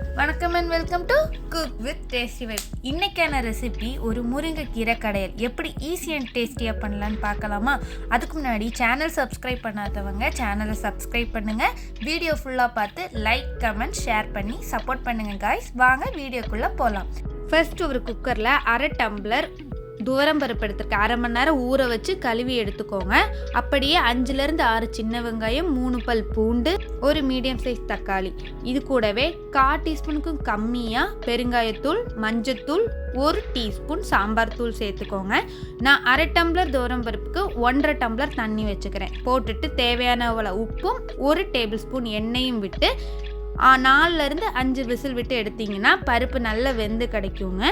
வணக்கம் and welcome to cook with tasty vibe இன்றைக்கான recipe ஒரு முருங்கைக்கீரை கடையல். எப்படி ஈஸி அண்ட் டேஸ்டியாக பண்ணலான்னு பார்க்கலாமா? அதுக்கு முன்னாடி சேனல் சப்ஸ்கிரைப் பண்ணாதவங்க சேனலை சப்ஸ்கிரைப் பண்ணுங்கள் வீடியோ ஃபுல்லாக பார்த்து லைக் கமெண்ட் ஷேர் பண்ணி சப்போர்ட் பண்ணுங்கள் காய்ஸ் வாங்க வீடியோக்குள்ளே போகலாம் ஃபர்ஸ்ட் ஒரு குக்கரில் அரை டம்ளர் துவரம் பருப்பு எடுத்துருக்கேன். அரை மணி நேரம் ஊற வச்சு கழுவி எடுத்துக்கோங்க. அப்படியே அஞ்சுலேருந்து ஆறு சின்ன வெங்காயம் மூணு பல் பூண்டு ஒரு மீடியம் சைஸ் தக்காளி. இது கூடவே கால் டீஸ்பூனுக்கும் கம்மியாக பெருங்காயத்தூள் மஞ்சத்தூள் ஒரு டீஸ்பூன் சாம்பார் தூள் சேர்த்துக்கோங்க. நான் அரை டம்ளர் துவரம் பருப்புக்கு ஒன்றரை டம்ளர் தண்ணி வச்சுக்கிறேன். போட்டுட்டு தேவையான உப்பும் ஒரு டேபிள் ஸ்பூன் எண்ணெயும் விட்டு நாலுலேருந்து அஞ்சு விசில் விட்டு எடுத்தீங்கன்னா பருப்பு நல்லா வெந்து கிடைக்குங்க.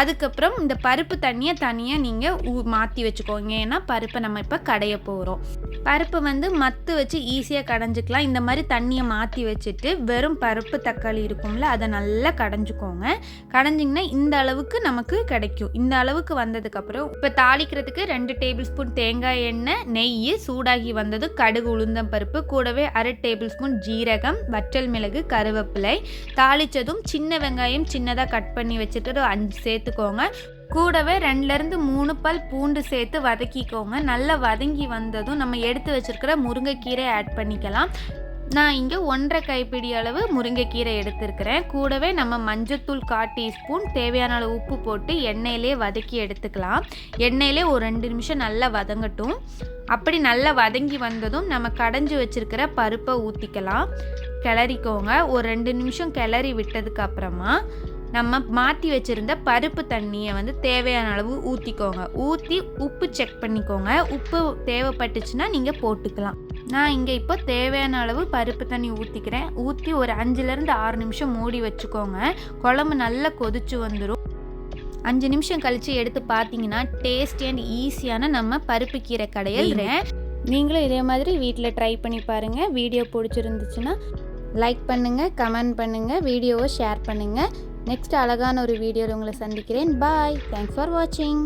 அதுக்கப்புறம் இந்த பருப்பு தண்ணியை தனியாக நீங்கள் மாற்றி வச்சுக்கோங்க. ஏன்னா பருப்பை நம்ம இப்போ கடைய போகிறோம் பருப்பு வந்து மத்து வச்சு ஈஸியாக கடைஞ்சிக்கலாம். இந்த மாதிரி தண்ணியை மாற்றி வச்சுட்டு வெறும் பருப்பு தக்காளி இருக்கும்ல அதை நல்லா கடைஞ்சிக்கோங்க. கடைஞ்சிங்கன்னா இந்த அளவுக்கு நமக்கு கிடைக்கும். இந்த அளவுக்கு வந்ததுக்கப்புறம் இப்போ தாளிக்கிறதுக்கு ரெண்டு டேபிள் ஸ்பூன் தேங்காய் எண்ணெய் நெய் சூடாகி வந்தது கடுகு உளுந்தம் பருப்பு கூடவே அரை டேபிள் ஸ்பூன் ஜீரகம் வற்றல் மிளகு கருவேப்பிலை. தாளித்ததும் சின்ன வெங்காயம் சின்னதாக கட் பண்ணி வச்சுட்டு அஞ்சு சேர்த்துக்கோங்க. கூடவே ரெண்டுலேருந்து மூணு பல் பூண்டு சேர்த்து வதக்கிக்கோங்க. நல்லா வதங்கி வந்ததும் நம்ம எடுத்து வச்சுருக்கிற முருங்கைக்கீரை ஆட் பண்ணிக்கலாம். நான் இங்கே ஒன்றரை கைப்பிடி அளவு முருங்கைக்கீரை எடுத்திருக்கிறேன். கூடவே நம்ம மஞ்சத்தூள் கால் டீஸ்பூன் தேவையான அளவு உப்பு போட்டு எண்ணெயிலே வதக்கி எடுத்துக்கலாம். எண்ணெயிலே ஒரு ரெண்டு நிமிஷம் நல்லா வதங்கட்டும். அப்படி நல்லா வதங்கி வந்ததும் நம்ம கடைஞ்சி வச்சிருக்கிற பருப்பை ஊற்றிக்கலாம் கிளறிக்கோங்க. ஒரு ரெண்டு நிமிஷம் கிளறி விட்டதுக்கு அப்புறமா நம்ம மாற்றி வச்சுருந்த பருப்பு தண்ணியை வந்து தேவையான அளவு ஊற்றிக்கோங்க ஊற்றி உப்பு செக் பண்ணிக்கோங்க. உப்பு தேவைப்பட்டுச்சுன்னா நீங்கள் போட்டுக்கலாம். நான் இங்கே இப்போ தேவையான அளவு பருப்பு தண்ணி ஊற்றிக்கிறேன் ஊற்றி ஒரு அஞ்சுலேருந்து ஆறு நிமிஷம் மூடி வச்சுக்கோங்க. குழம்பு நல்லா கொதிச்சு வந்துடும் அஞ்சு நிமிஷம் கழித்து எடுத்து பார்த்தீங்கன்னா டேஸ்டி அண்ட் ஈஸியான நம்ம பருப்பு கீரை கடையில் நீங்களும் இதே மாதிரி வீட்டில் ட்ரை பண்ணி பாருங்கள் வீடியோ பிடிச்சிருந்துச்சுன்னா லைக் பண்ணுங்கள் கமெண்ட் பண்ணுங்கள் வீடியோவை ஷேர் பண்ணுங்கள் நெக்ஸ்ட் அழகான ஒரு வீடியோவில் உங்களை சந்திக்கிறேன். பாய் தேங்க்ஸ் ஃபார் வாட்சிங்